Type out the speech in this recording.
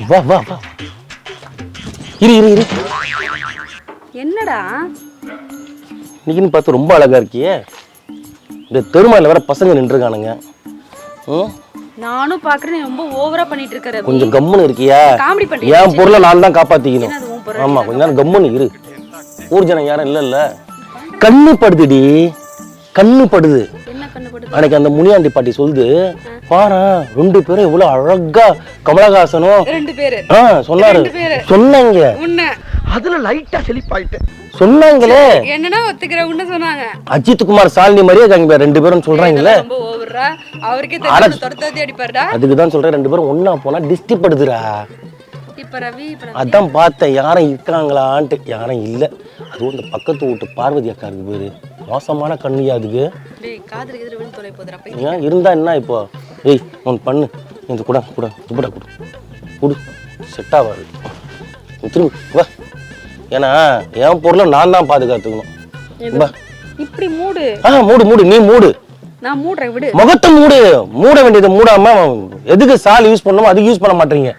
வா வா வா. இரு இரு இரு. என்னடா? இன்னைக்குன்னு பார்த்து ரொம்ப அழகா இருக்கியே. இந்த தெருமால வேற பசங்க நின்றுருக்கானுங்க. ம்? நானும் பாக்குறேன் ரொம்ப ஓவரா பண்ணிட்டு இருக்க ரவி. கொஞ்சம் கம்முன்னு இருக்கியா? காமெடி பண்றீங்க என் பொருளை நான் தான் காப்பாத்திக்கணும். ஆமா கொஞ்ச நேரம் கம்முன்னு இரு. ஊர் ஜனம் யாரும் இல்லைல்ல. கண்ணு படுதுடி கண்ணு படுது அன்னைக்கு அந்த முனியாண்டி பாட்டி சொல்லுது பாரு ரெண்டு பேரும் இவ்வளவு அழகா கமலஹாசனும் ரெண்டு பேரு. ஆ சொன்னாரு. ரெண்டு பேரு. சொன்னாங்க. உன்ன. அதுல லைட்டா செழிப்பாயிட்டேன் சொன்னாங்களே. என்னன்னா ஒத்துக்கிற உன்ன சொன்னாங்க. அஜித் குமார் சாலினி மாதிரியே இருக்காங்க ரெண்டு பேரும் சொல்றாங்கல்ல. ஓவரா அவருக்கே தெரியும் அதுக்கு தான் சொல்றேன் ரெண்டு பேரும் ஒண்ணா போனா டிஸ்டி படுதுடா இப்ப ரவி இப்ப நான் அதான் பார்த்தேன் யாரும் இருக்காங்களான்ட்டு. யாரும் இல்லை. அதுவும் இந்த பக்கத்து வீட்டு பார்வதி அக்கா இருக்கு பேரு. மோசமான கண்ணியா அதுக்கு. காதுல எதிர விழுந்து தொலை போதுடா போய் ஏன்? இருந்தா என்ன இப்போ? ஏய் ஒன்று பண்ணு. இந்த கூட கூட துப்படா கொடு. கொடு. செட் ஆகாது திரும்பி வா. ஏன்னா என் பொருளை நான் தான் பாதுகாத்துக்கணும். வா. இப்படி மூடு. ஆ மூடு மூடு. நீ மூடு. நான் மூடுறேன் விடு. முகத்தை மூடு. மூட வேண்டியதை மூடாம எதுக்கு சால் யூஸ் பண்ணணுமோ அதுக்கு யூஸ் பண்ண மாட்டீங்க.